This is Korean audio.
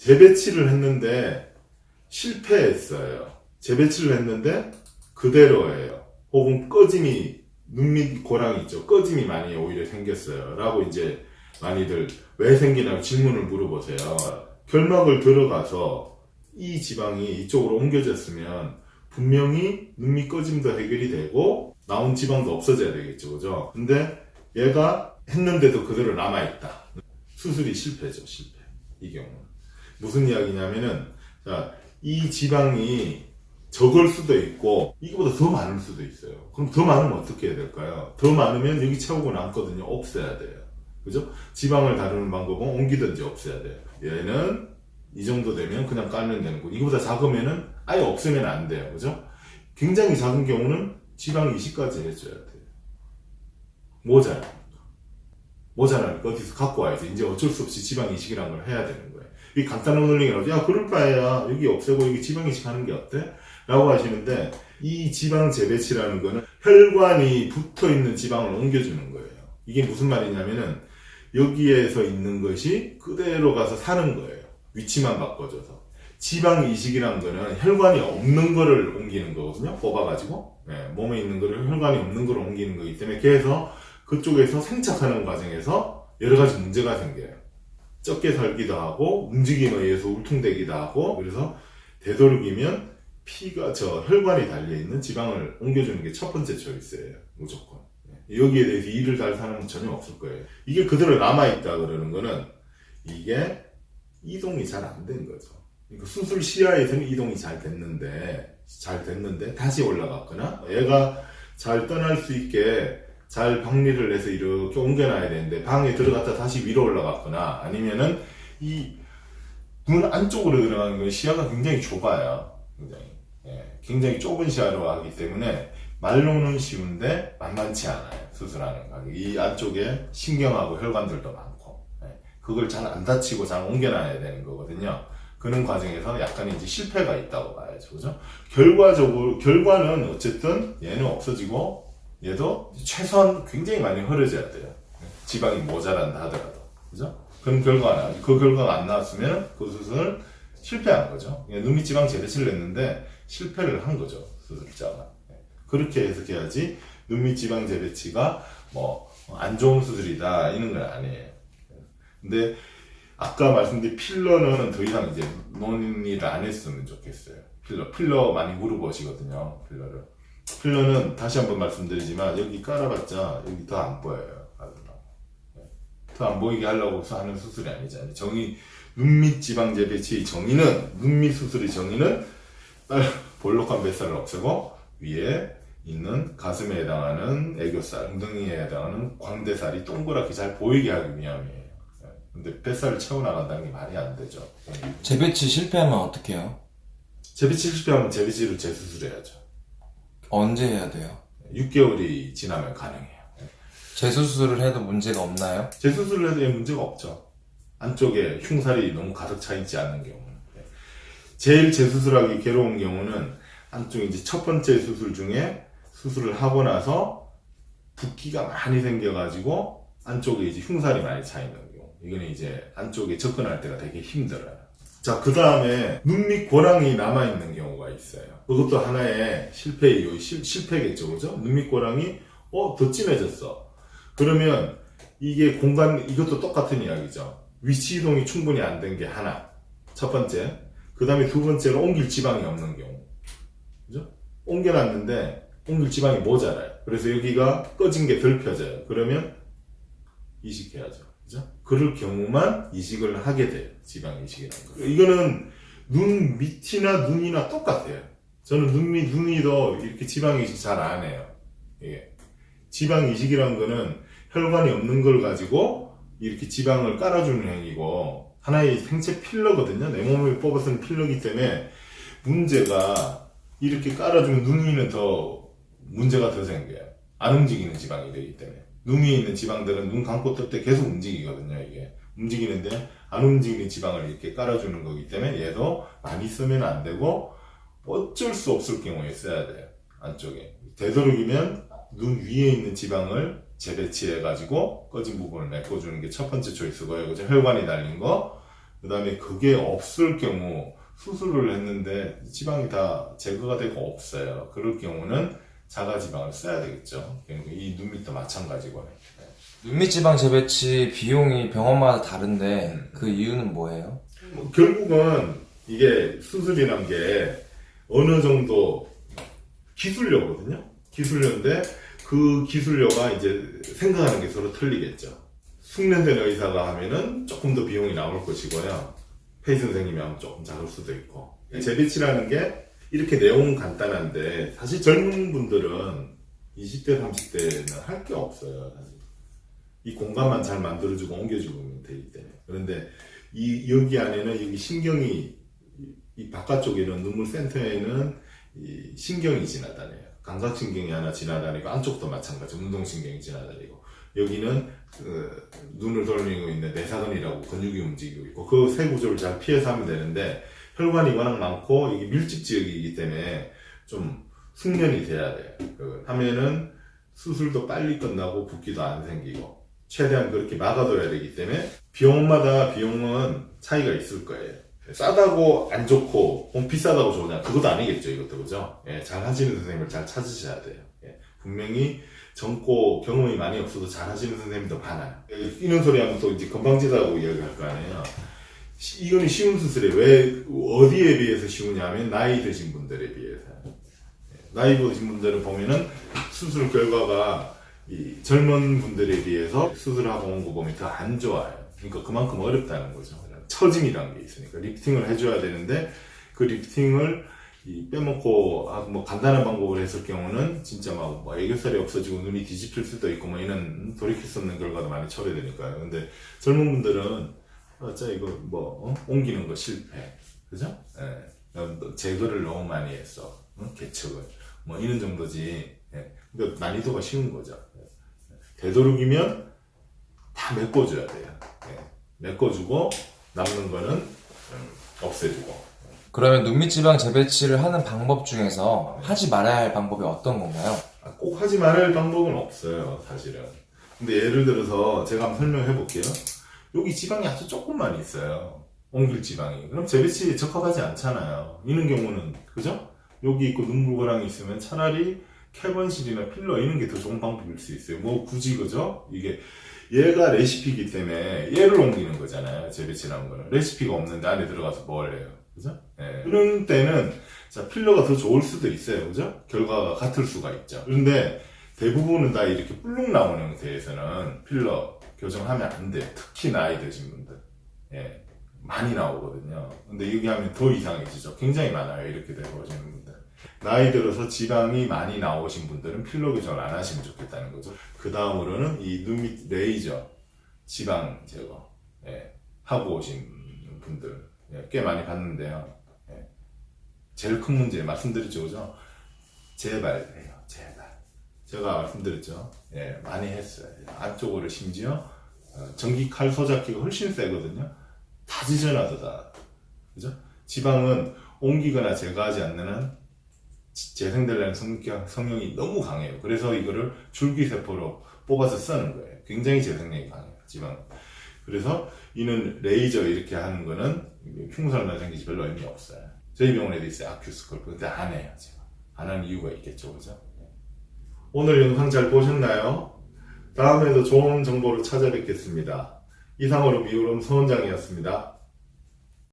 재배치를 했는데 실패했어요. 재배치를 했는데 그대로예요. 혹은 꺼짐이 눈밑 고랑 있죠. 꺼짐이 많이 오히려 생겼어요. 라고 이제 많이들 왜 생기냐고 질문을 물어보세요. 결막을 들어가서 이 지방이 이쪽으로 옮겨졌으면 분명히 눈밑 꺼짐도 해결이 되고 나온 지방도 없어져야 되겠죠. 그죠? 근데 얘가 했는데도 그대로 남아있다. 수술이 실패죠. 실패. 이 경우는. 무슨 이야기냐면은 자, 이 지방이 적을 수도 있고 이거보다 더 많을 수도 있어요. 그럼 더 많으면 어떻게 해야 될까요? 더 많으면 여기 채우고 남거든요. 없애야 돼요. 그죠? 지방을 다루는 방법은 옮기든지 없애야 돼요. 얘는 이 정도 되면 그냥 깔면 되는 거고 이거보다 작으면은 아예 없으면 안 돼요. 그죠? 굉장히 작은 경우는 지방 이식까지 해줘야 돼요. 모자라. 모자라니까 어디서 갖고 와야지. 이제 어쩔 수 없이 지방 이식이라는 걸 해야 되는 거예요. 이 간단한 논리라고 야 그럴 바에야 여기 없애고 여기 지방 이식하는 게 어때? 라고 하시는데 이 지방 재배치라는 거는 혈관이 붙어 있는 지방을 옮겨주는 거예요. 이게 무슨 말이냐면은 여기에서 있는 것이 그대로 가서 사는 거예요. 위치만 바꿔줘서. 지방 이식이란 거는 혈관이 없는 거를 옮기는 거거든요. 뽑아가지고 네, 몸에 있는 거를 혈관이 없는 거를 옮기는 거기 때문에 그래서 그쪽에서 생착하는 과정에서 여러 가지 문제가 생겨요. 적게 살기도 하고 움직임에 의해서 울퉁대기도 하고 그래서 되도록이면 피가 저 혈관이 달려 있는 지방을 옮겨주는 게 첫 번째 초이스예요. 무조건. 네. 여기에 대해서 일을 달 사람은 전혀 없을 거예요. 이게 그대로 남아있다 그러는 거는 이게 이동이 잘 안 된 거죠. 그러니까 수술 시야에서는 이동이 잘 됐는데, 잘 됐는데, 다시 올라갔거나, 얘가 잘 떠날 수 있게 잘 방리를 해서 이렇게 옮겨놔야 되는데, 방에 들어갔다 다시 위로 올라갔거나, 아니면은 이눈 안쪽으로 들어가는 건 시야가 굉장히 좁아요. 굉장히. 예, 굉장히 좁은 시야로 하기 때문에, 말로는 쉬운데 만만치 않아요. 수술하는 거. 이 안쪽에 신경하고 혈관들도 많고, 예, 그걸 잘 안 다치고 잘 옮겨놔야 되는 거거든요. 그런 과정에서 약간의 이제 실패가 있다고 봐야죠. 그죠? 결과적으로, 결과는 어쨌든 얘는 없어지고 얘도 최소한 굉장히 많이 흐려져야 돼요. 지방이 모자란다 하더라도. 그죠? 그런 결과가 나, 그 결과가 안 나왔으면 그 수술을 실패한 거죠. 눈밑 지방 재배치를 했는데 실패를 한 거죠. 수술자가. 그렇게 해석해야지 눈밑 지방 재배치가 뭐 안 좋은 수술이다 이런 건 아니에요. 근데 아까 말씀드린 필러는 더 이상 이제 논의를 안 했으면 좋겠어요. 필러, 필러 많이 물어보시거든요. 필러를. 필러는 다시 한번 말씀드리지만 여기 깔아봤자 여기 더 안 보여요. 더 안 보이게 하려고 하는 수술이 아니잖아요. 정의 눈밑 지방 재배치의 정의는 눈밑 수술의 정의는 빨 볼록한 뱃살을 없애고 위에 있는 가슴에 해당하는 애교살, 엉덩이에 해당하는 광대살이 동그랗게 잘 보이게 하기 위함이에요. 근데 뱃살을 채워나간다는 게 말이 안 되죠. 재배치 실패하면 어떻게 해요? 재배치 실패하면 재배치를 재수술해야죠. 언제 해야 돼요? 6개월이 지나면 가능해요. 재수술을 해도 문제가 없나요? 재수술을 해도 문제가 없죠. 안쪽에 흉살이 너무 가득 차 있지 않는 경우는. 제일 재수술하기 괴로운 경우는 안쪽에 이제 첫 번째 수술 중에 수술을 하고 나서 붓기가 많이 생겨가지고 안쪽에 이제 흉살이 많이 차 있는 경우. 이거는 이제 안쪽에 접근할 때가 되게 힘들어요. 자, 그 다음에 눈밑 고랑이 남아있는 경우가 있어요. 그것도 하나의 실패의 요 실, 실패겠죠. 그죠? 눈밑 고랑이, 어, 더 진해졌어. 그러면 이게 공간, 이것도 똑같은 이야기죠. 위치 이동이 충분히 안 된 게 하나. 첫 번째. 그 다음에 두 번째로 옮길 지방이 없는 경우. 그죠? 옮겨놨는데, 옮길 지방이 모자라요. 그래서 여기가 꺼진 게 덜 펴져요. 그러면 이식해야죠. 그럴 경우만 이식을 하게 돼요. 지방 이식이라는 거. 이거는 눈 밑이나 눈이나 똑같아요. 저는 눈 밑, 눈이도 이렇게 지방 이식 잘 안 해요. 예. 지방 이식이라는 거는 혈관이 없는 걸 가지고 이렇게 지방을 깔아주는 행위고 하나의 생체 필러거든요. 내 몸을 뽑아서는 필러기 때문에 문제가 이렇게 깔아주면 눈 위는 더 문제가 더 생겨요. 안 움직이는 지방이 되기 때문에. 눈 위에 있는 지방들은 눈 감고 뜰 때 계속 움직이거든요, 이게. 움직이는데 안 움직이는 지방을 이렇게 깔아주는 거기 때문에 얘도 많이 쓰면 안 되고 어쩔 수 없을 경우에 써야 돼요, 안쪽에. 되도록이면 눈 위에 있는 지방을 재배치해가지고 꺼진 부분을 메꿔주는 게 첫 번째 초이스고요. 그죠? 혈관이 달린 거. 그 다음에 그게 없을 경우 수술을 했는데 지방이 다 제거가 되고 없어요. 그럴 경우는 자가지방을 써야 되겠죠. 그러니까 이 눈밑도 마찬가지고. 눈밑지방 재배치 비용이 병원마다 다른데 그 이유는 뭐예요? 뭐 결국은 이게 수술이란 게 어느 정도 기술료거든요. 기술료인데 그 기술료가 이제 생각하는 게 서로 틀리겠죠. 숙련된 의사가 하면은 조금 더 비용이 나올 것이고요. 페이 선생님이 하면 조금 작을 수도 있고. 재배치라는 게 이렇게 내용은 간단한데 사실 젊은 분들은 20대, 30대는 할 게 없어요. 사실. 이 공간만 잘 만들어주고 옮겨주면 되기 때문에. 그런데 이 여기 안에는 여기 신경이 이- 이 바깥쪽에는 눈물 센터에는 이 신경이 지나다녀요. 감각신경이 하나 지나다니고 안쪽도 마찬가지 운동신경이 지나다니고 여기는 그 눈을 돌리고 있는 내사근이라고 근육이 움직이고 있고 그 세 구조를 잘 피해서 하면 되는데 혈관이 워낙 많고 이게 밀집 지역이기 때문에 좀 숙련이 돼야 돼요. 그 하면은 수술도 빨리 끝나고 붓기도 안 생기고 최대한 그렇게 막아둬야 되기 때문에 비용마다 비용은 차이가 있을 거예요. 싸다고 안 좋고 어, 비싸다고 좋으냐 그것도 아니겠죠 이것도 그죠? 예, 잘 하시는 선생님을 잘 찾으셔야 돼요. 예, 분명히 젊고 경험이 많이 없어도 잘 하시는 선생님도 많아요. 예, 이런 소리 하면 또 이제 건방지다고 이야기할 거 아니에요. 시- 이거는 쉬운 수술이 왜 어디에 비해서 쉬우냐면 나이 드신 분들에 비해서 예, 나이 드신 분들은 보면은 수술 결과가 이 젊은 분들에 비해서 수술하고 온 거 보면 더 안 좋아요. 그러니까 그만큼 어렵다는 거죠. 처짐이라는 게 있으니까 리프팅을 해줘야 되는데 그 리프팅을 이 빼먹고 아, 뭐 간단한 방법을 했을 경우는 진짜 막뭐 애교살이 없어지고 눈이 뒤집힐 수도 있고 뭐 이런 돌이킬 수 없는 결과도 많이 처리되니까요. 근데 젊은 분들은 어짜 이거 뭐 어? 옮기는 거 실패, 그죠? 예. 어, 제거를 너무 많이 했어, 어? 개척을 뭐 이런 정도지. 예. 그러니까 난이도가 쉬운 거죠. 예. 되도록이면 다 메꿔줘야 돼요. 예. 메꿔주고 남는 거는 음, 없애주고. 그러면 눈밑지방 재배치를 하는 방법 중에서 하지 말아야 할 방법이 어떤 건가요? 아, 꼭 하지 말아야 할 방법은 없어요, 사실은. 근데 예를 들어서 제가 한번 설명해 볼게요. 여기 지방이 아주 조금만 있어요. 옮길 지방이. 그럼 재배치에 적합하지 않잖아요. 이런 경우는, 그죠? 여기 있고 눈물고랑이 있으면 차라리 캘번실이나 필러 이런 게 더 좋은 방법일 수 있어요. 뭐 굳이 그죠? 이게 얘가 레시피이기 때문에 얘를 옮기는 거잖아요. 재배치라는 거는. 레시피가 없는데 안에 들어가서 뭘 해요. 그죠? 예. 그런 때는 자, 필러가 더 좋을 수도 있어요. 그죠? 결과가 같을 수가 있죠. 그런데 대부분은 다 이렇게 뿔룩 나오는 형태에서는 필러 교정하면 안 돼요. 특히 나이 드신 분들. 예. 많이 나오거든요. 근데 여기 하면 더 이상해지죠. 굉장히 많아요. 이렇게 오시는 분들. 나이 들어서 지방이 많이 나오신 분들은 필러 교정을 안 하시면 좋겠다는 거죠. 그 다음으로는 이 눈 밑 레이저 지방 제거 예, 하고 오신 분들 예, 꽤 많이 봤는데요. 예. 제일 큰 문제 말씀드렸죠, 그죠? 제발 해요, 제발. 제가 말씀드렸죠. 예, 많이 했어요. 안쪽으로 심지어 어, 전기 칼 소작기가 훨씬 세거든요. 다 지져놔도 다. 그죠? 지방은 옮기거나 제거하지 않는 한 지- 재생되려는 성격, 성형이 너무 강해요. 그래서 이거를 줄기세포로 뽑아서 쓰는 거예요. 굉장히 재생력이 강해요, 지방. 그래서 이는 레이저 이렇게 하는 거는 흉설만 생기지 별로 의미 없어요. 저희 병원에도 있어요, 아큐스콜프. 근데 안 해요, 제가. 안 하는 이유가 있겠죠, 그죠? 오늘 영상 잘 보셨나요? 다음에도 좋은 정보를 찾아뵙겠습니다. 이상으로 미우름 서원장이었습니다.